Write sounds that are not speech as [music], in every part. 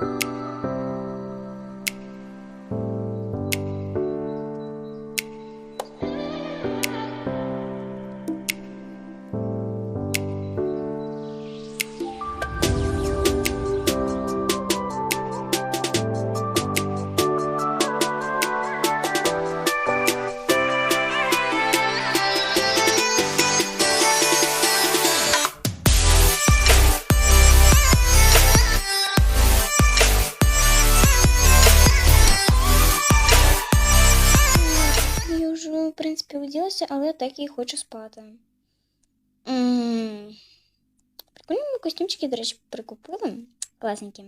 you в але так і хочу спати. М, Прикольні ми костюмчики, до речі, прикупили. Класненькі.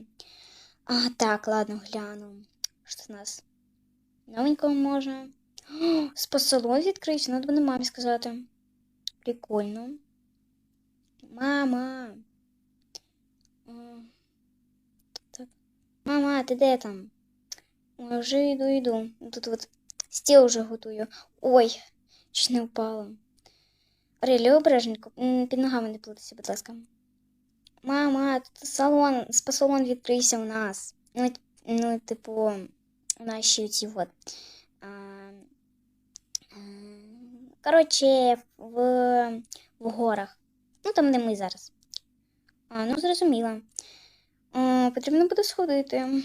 А, так, ладно, гляну. Що в нас? Новенького може. О, Спа-салон відкрився, треба буде мамі сказати. Прикольно. Мама. Так. Мама, ти де там? Ой, вже йду, йду. Тут от стіл вже готую. Ой, чи не впала. Релі, обережненько, під ногами не плутайся, будь ласка. Мама, тут салон, спа-салон відкрився у нас. Ну, ну типу, у ще ці от. А, коротше, в, в горах. Ну, там, де ми зараз. А, ну, зрозуміла. А, потрібно буде сходити.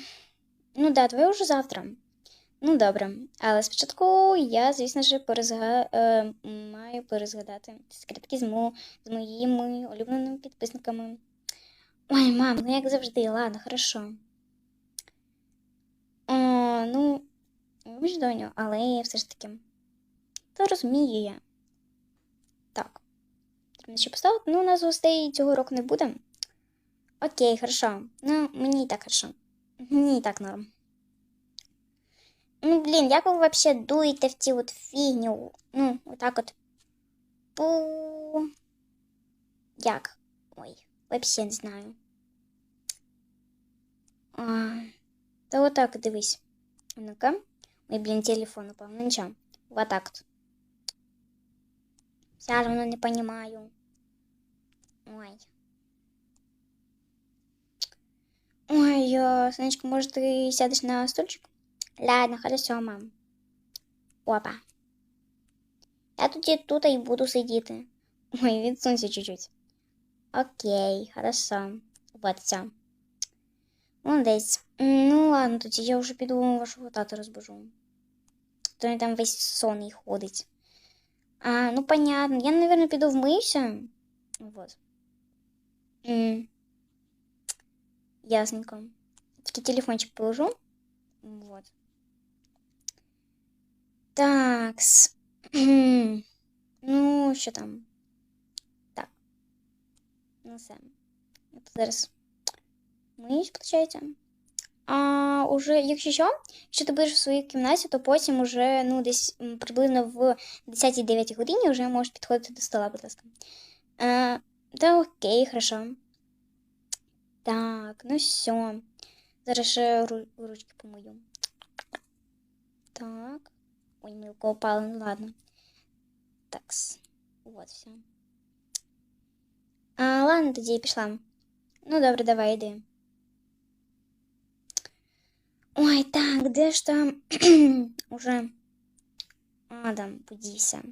Ну да, твоє вже завтра. Ну, добре. Але спочатку я, звісно ж, перезга... е, маю перезгадати секретки з, мо... з моїми улюбленими підписниками. Ой, мам, ну як завжди, ладно, хорошо. О, ну, вибач, доню, але все ж таки. Та розумію я. Так. Треба ще поставити. Ну, у нас гостей цього року не буде. Окей, хорошо. Ну, мені і так хорошо. Мені і так норм. Ну, блін, як ви вообще дуєте в ці от фігню? Ну, отак от. Пу. Як? Ой, вообще не знаю. А, та отак дивись. Ну-ка. Ой, блін, телефон упав. Ну нічого. Вот так от. Все равно не понимаю. Ой. Ой, э, Сонечка, может, ты сядешь на стульчик? Ладно, хорошо, мам. Опа. Я тоді тут і буду сидіти. [laughs] Ой, відсунься чуть-чуть. Окей, хорошо. Вот все. Молодець. М, Ну ладно, тоді я вже піду вашого тата розбужу. То він там весь сонний ходить. А, ну понятно. Я, наверное, піду вмиюся. Вот. М. Ясненько. Тільки телефончик положу. Вот. Так. Ну, що там? Так. Ну, все. Тут зараз миюсь, виходить. А уже, якщо що, якщо ти будеш в своїй кімнаті, то потім уже, ну, десь приблизно в 10-9 годині вже можеш підходити до стола, будь ласка. А, та окей, хорошо. Так, ну все. Зараз ще ру- ручки помию. Так. Ой, милко упала, ну ладно. Такс. Вот все. А, ладно, тоді я пішла. Ну, добре, давай, йди. Ой, так, де ж там [clears throat] уже Адам подівся?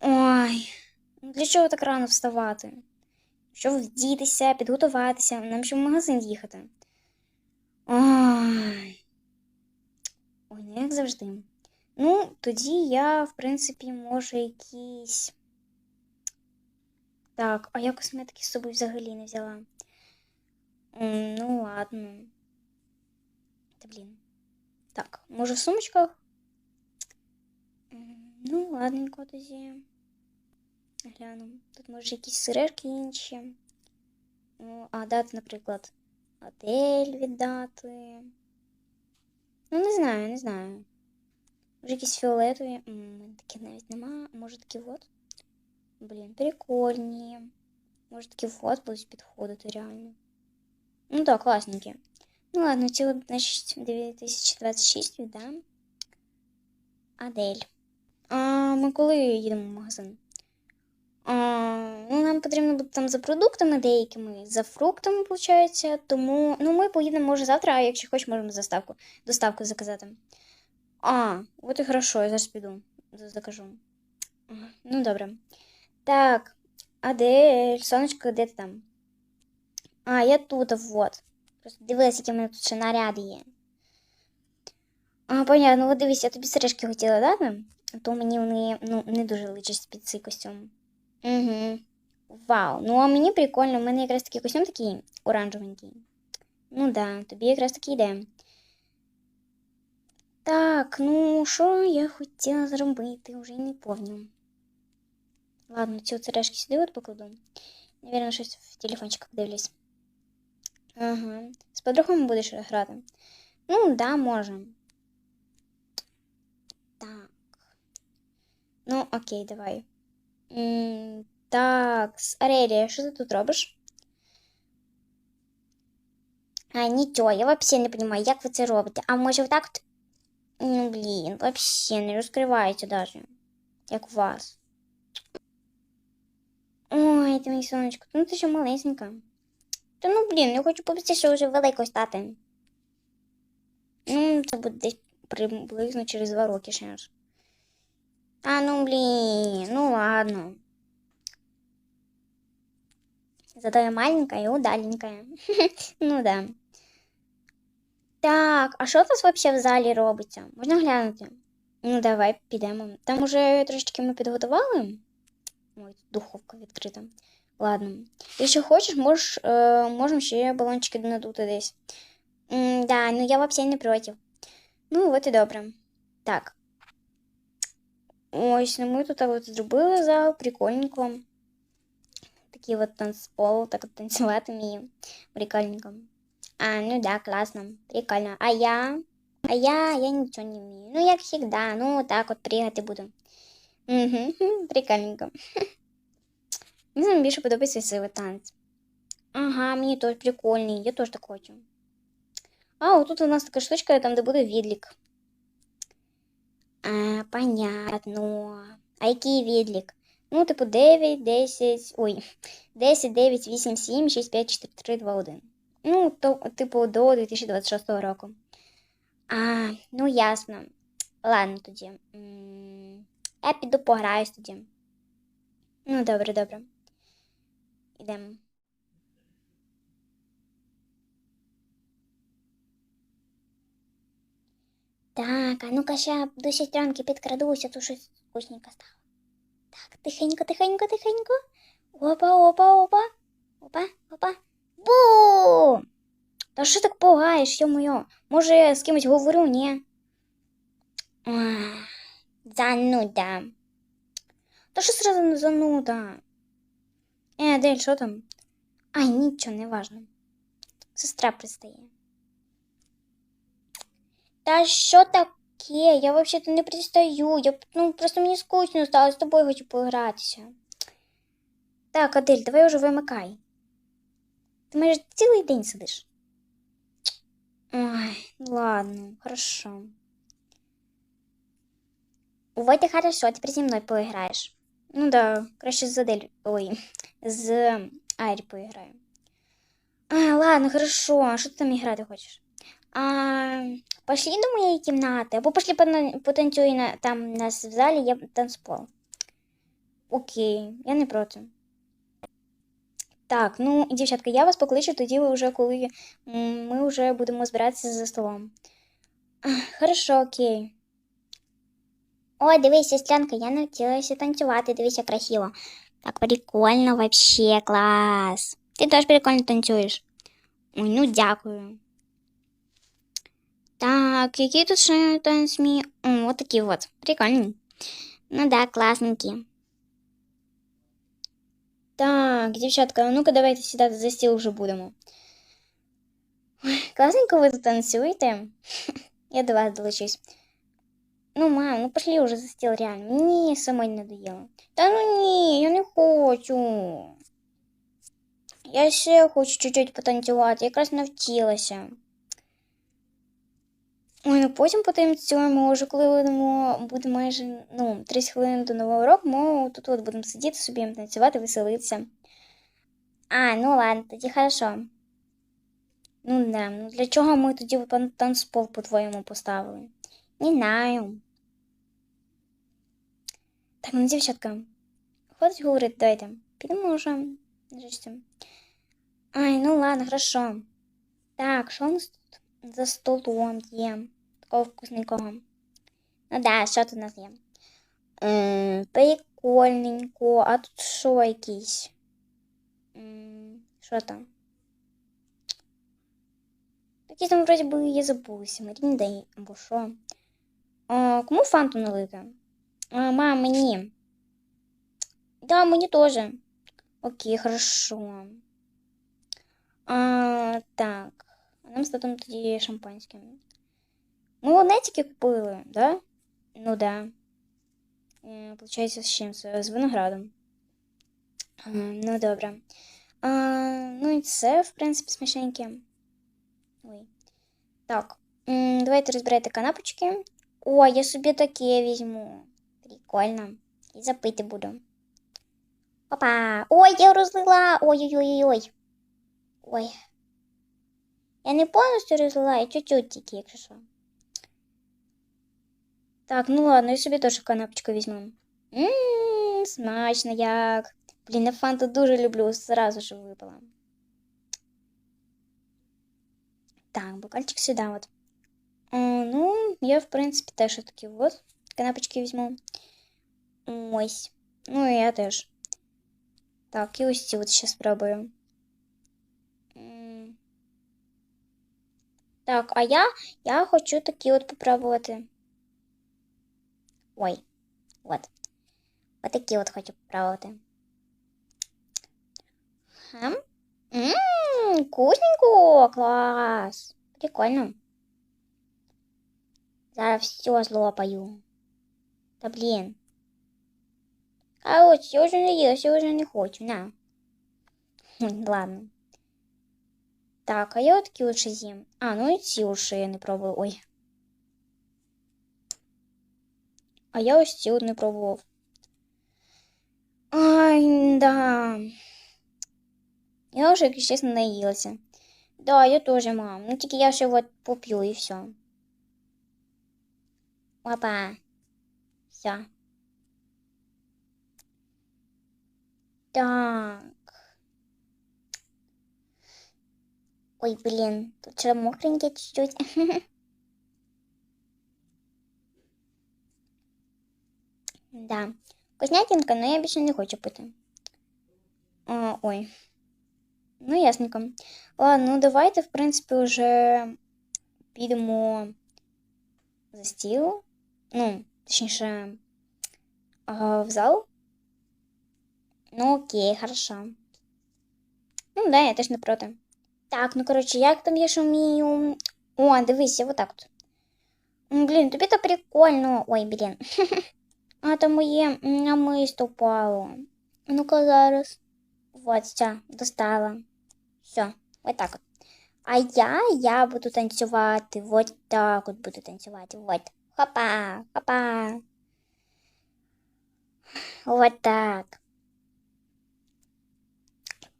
Ой, ну для чого так рано вставати? Щоб вдітися, підготуватися, нам ще в магазин їхати. Ой. Ой, ну як завжди. Ну, тоді я, в принципі, може, якісь. Так, а я косметики з собою взагалі не взяла. Ну, ладно. Та блін. Так, може в сумочках? Ну, ладненько тоді. Гляну. Тут може якісь сирерки інші. Ну, а дати, наприклад, готель віддати. Ну, не знаю, не знаю. Може якісь фіолетові. Таких навіть нема. Може такі от. Блін, прикольні. Може такі от будуть підходити реально. Ну так, класненькі. Ну ладно, от, значить, 2026 віддам. Адель. А ми коли їдемо в магазин? Ну, нам потрібно буде там за продуктами деякими, за фруктами, виходить. Тому ну, ми поїдемо може завтра, а якщо хочеш, можемо заставку, доставку заказати. А, от і хорошо, я зараз піду. Закажу. Ну, добре. Так, а де сонечко, де ти там? А, я тут, вот. Просто дивилась, які в мене тут ще наряди є. А, понятно, от дивись, я тобі сережки хотіла дати, а то мені вони ну, не дуже личать під цей костюм. Угу. Вау. Ну а мені прикольно, в мене якраз такий костюм такий оранжевенький. Ну да, тобі якраз таки йде. Так, ну що я хотіла зробити, вже й не помню. Ладно, ці сережки сюди от покладу. Навірно, щось в телефончиках дивлюсь. Ага. З подругами будеш грати? Ну, да, можем. Так. Ну, окей, давай. М, так, Арелія, що ти тут робиш? А, нічого, я взагалі не розумію, як ви це робите. А може так? от? Ну, блін, взагалі не розкривається даже. Як у вас. Ой, ти мій сонечко, ну ти ще малесенька. Та ну блін, я хочу побільше вже великою стати. Ну, це буде десь приблизно через два роки ще. А ну блін, ну ладно. Зато я маленькая и удаленькая. [laughs] ну да. Так, а що у вас вообще в залі робиться? Можна глянути? Ну, давай підемо. Там уже трошечки ми підготували. Ой, духовка відкрита. Ладно. Якщо хочеш, можеш, е, можемо ще балончики надути десь. М, да, ну я взагалі не проти. Ну, от і добре. Так. Ось, ну ми тут от зробили зал, прикольненько. Такий от танцпол, так от танцювати вмію. Прикольненько. А, ну да, классно, прикольно. А я? А я, я нічого не вмію. Ну, як завжди, ну так от пригати буду. Угу, [laughs] прикольненько. [laughs] Мені саме більше подобається цей вид танець. Ага, мені теж прикольний, я теж так хочу. А, отут у нас така штучка, там, де буде відлік. А, понятно. А який відлік? Ну, типу 9, 10, ой, 10, 9, 8, 7, 6, 5, 4, 3, 2, 1. Ну, то, типу, до 2026 року. А, ну ясно. Ладно тоді. Я піду пограюсь тоді. Ну, добре, добре. Ідемо. Так, а ну-ка ще до сестренки підкрадуся, то щось вкусненько стало. Так, тихенько, тихенько, тихенько. Опа, опа, опа. Опа, опа. Бу! Та що так пугаєш, йо-моє? Може, я з кимось говорю, ні? Ах, Зануда. Та що сразу зануда? Е, Адель, що там? Ай, нічого, не важно. Сестра пристає. Та що таке? Я взагалі не пристаю. Я ну, просто мені скучно стало, з тобою хочу погратися. Так, Адель, давай уже вимикай. Ти майже цілий день сидиш. Ой, ладно, хорошо. Вот хорошо, тепер зі мною поіграєш. Ну да, краще з Адель. Ой, з Айрі поіграю. А, ладно, хорошо. Що ти там грати хочеш? А, пошли до моєї кімнати, або пошли потанцюй на, там нас в залі є танцпол. Окей, я не проти. Так, ну, дівчатка, я вас покличу тоді вже, коли ми вже будемо збиратися за столом. Хорошо, окей. Ой, дивись, сестренка, я навчилася танцювати, дивись, як красиво. Так прикольно, вообще, клас. Ти теж прикольно танцюєш. Ой, ну дякую. Так, які тут ще танцмі? О, вот такі вот. Прикольні. Ну да, класненькі. Так, дівчатка, а ну-ка давайте сідати за стіл вже будемо. Ой, класненько ви тут танцюєте. [laughs] Я до вас долучусь. Ну, мам, ну пошли уже за стіл, реально. Мені самой надоело. Та ну ні, я не хочу. Я ще хочу чуть-чуть потанцювати, якраз навчилася. Ой, ну потім потанцюємо, вже коли будемо, буде майже ну, 30 хвилин до нового року, ми тут от будемо сидіти собі, танцювати, веселитися. А, ну ладно, тоді хорошо. Ну да, ну для чого ми тоді танцпол, по-твоєму, поставили? Не знаю. Так, ну, дівчатка, хватить говорити, давайте. Підемо вже. Ай, ну ладно, хорошо. Так, що у нас тут за столом є? Такого вкусненького. Ну да, що тут у нас є? М, прикольненько. А тут що якийсь? Що там? Якісь там вроді би я забулася. Марінда або що. Кому фанту налити? А, мам, мені. Да, мені теж. Окей, хорошо. А, так. А нам з татом тоді шампанське. Ми одне тільки купили, да? Ну да. Е, Получається, з чим? З виноградом. А, ну добре. А, ну і це, в принципі, смішненьке. Ой. Так. Давайте розбирайте канапочки. О, я собі таке візьму. Прикольно. І запити буду. Опа! Ой, я розлила! Ой-ой-ой-ой. Ой. Я не повністю розлила, я чуть-чуть тільки, якщо що. Так, ну ладно, я собі теж канапочку візьму. Ммм, смачно як. Блін, я фанту дуже люблю, зразу ж випила. Так, бокальчик сюди от. А, ну, я, в принципі, теж такі от канапочки візьму. Ось. Ну, і я теж. Так, і ось ці от ще спробую. Так, а я, я хочу такі от попробувати. Ой, от. От такі от хочу попробувати. Хм. Ммм, вкусненько, клас. Прикольно. Зараз все злопаю. Та блін. Короче, я вже не їлась, я вже не хочу, на. Хм, [laughs] Ладно. Так, а я от такі от з'їм. А, ну і ці от я не пробував. Ой. А я ось ці от не пробував. Ай, да. Я вже, якщо чесно, наїлася. Да, я теж, мам. Ну тільки я ще от поп'ю і все. Опа. Все. Так. Ой, блин, тут что мокренькое чуть-чуть. [laughs] Да. Вкуснятинка, но я більше не хочу пити. А, ой. Ну, ясненько. Ладно, ну давайте, в принципі, вже підемо за стіл. Ну, точніше, а, в зал. Ну, окей, хорошо. Ну, да, я теж не проти. Так, ну коротше, як там я шумію? О, дивись, вот так от. М, Блін, тобі то прикольно. Ой, блін. [laughs] А там моє намисто впало. Ну-ка зараз. Вот, все, достала. Все, вот так от. А я, я буду танцювати. Вот так от буду танцювати. Вот. Хопа, хопа. Вот так.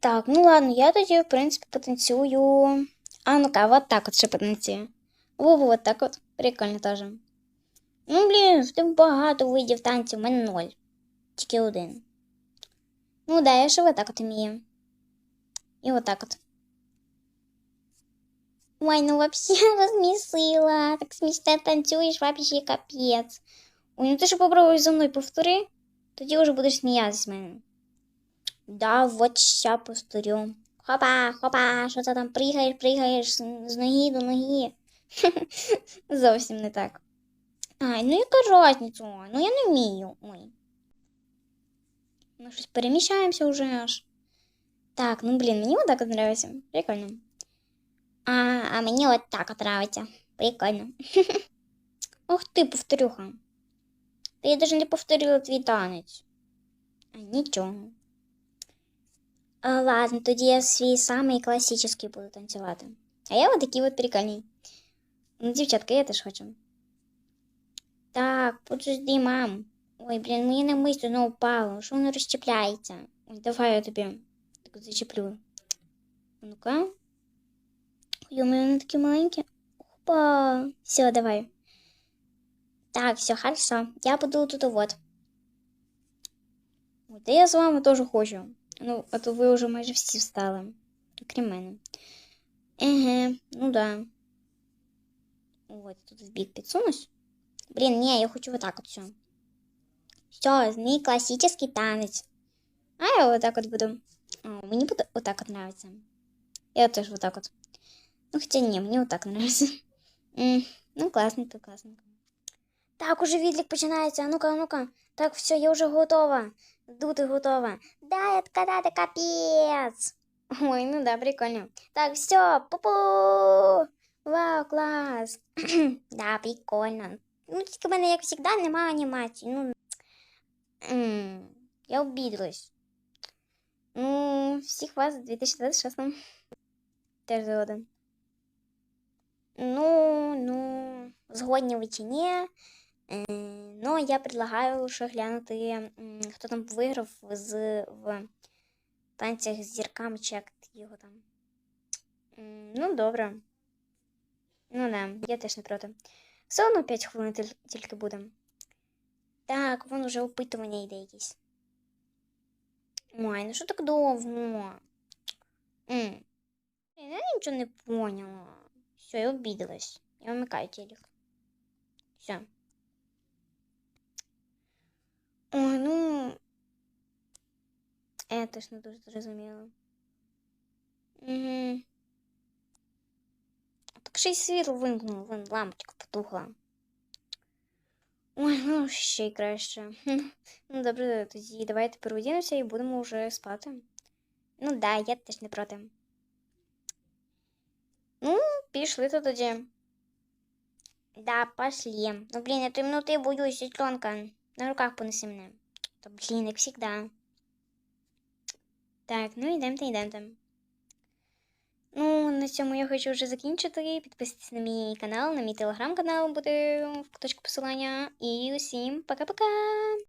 Так, ну ладно, я тоді, в принципі, потанцюю. А ну-ка, вот так от ще потанцюю. Во, вот так от. Прикольно теж. Ну, блін, в тебе багато видів танців, в мене ноль. Тільки один. Ну да, я ще вот так от вмію. І вот так от. Ой, ну вообще [laughs] розмісила. Так смішно танцюєш, вообще капець. Ой, ну ти ж попробуй за мною повтори, тоді вже будеш сміятися з мене. Да, вот ща повторю. Хопа, хопа, що ти там пригаєш, пригаєш з, з ноги до ноги. [laughs] Зовсім не так. Ай, ну яка різниця? Ну я не вмію. Ой. Ми щось переміщаємося вже аж. Так, ну блін, мені отак от нравиться. Прикольно. А, а мені от так от нравиться. Прикольно. [laughs] Ох ти, повторюха. Та я даже не повторила твій танець. А, нічого. А, ладно, тоді я свій самий класичний буду танцювати. А я вот такий от прикольний. Ну, дівчатка, я теж хочу. Так, подожди, мам. Ой, блін, мені на мислю знову впало. Що воно розчіпляється? Ой, давай я тобі так зачеплю. Ну-ка. Ой, вони такі маленькі. Опа. Все, давай. Так, все, хорошо. Я буду тут вот. Ой, та я з вами теж хочу. Ну, а то ви вже майже всі встали. Окрім мене. Еге, ну да. От, тут в бік підсунусь. Блін, ні, я хочу вот так от все. Все, мій классический танець. А я вот так от буду. О, мені буде вот так от нравится. Я теж вот так от. Ну, хоча ні, мені вот так нравится. М, ну, класненько, класненько. Так, уже відлік починається. А ну-ка, а ну-ка. Так, все, я вже готова. Дути готова. Дай откатати капець. Ой, ну да, прикольно. Так, все, пу-пу. Вау, клас. [clears throat] да, прикольно. Ну, тільки в мене, як завжди, немає анімації. Ну, м, я обідалась. Ну, всіх вас в 2026 теж згоден. Ну, ну, згодні ви чи ні. Ну, я предлагаю ще глянути, хто там виграв з в танцях з зірками, чи як його там. Ну, добре. Ну да, я теж не проти. Все одно 5 хвилин тільки буде. Так, вон уже опитування йде якесь. Ой, ну що так довго? М. Я нічого не поняла. Все, я обідалась. Я вмикаю телек. Все. Ой, ну. Я не дуже зрозуміла. Угу. Так ще й світло вимкнуло, вон лампочка потухла. Ой, ну ще й краще. Ну, добре, тоді давайте переодінемося і будемо вже спати. Ну да, я теж не проти. Ну, пішли то тоді. Да, пошли. Ну, блін, я темноти боюсь, сестренка. На руках понеси мене. То, блін, як завжди. Так, ну йдемте, йдемте. Ну, на цьому я хочу вже закінчити. Підписуйтесь на мій канал, на мій телеграм-канал буде в куточку посилання. І усім пока-пока!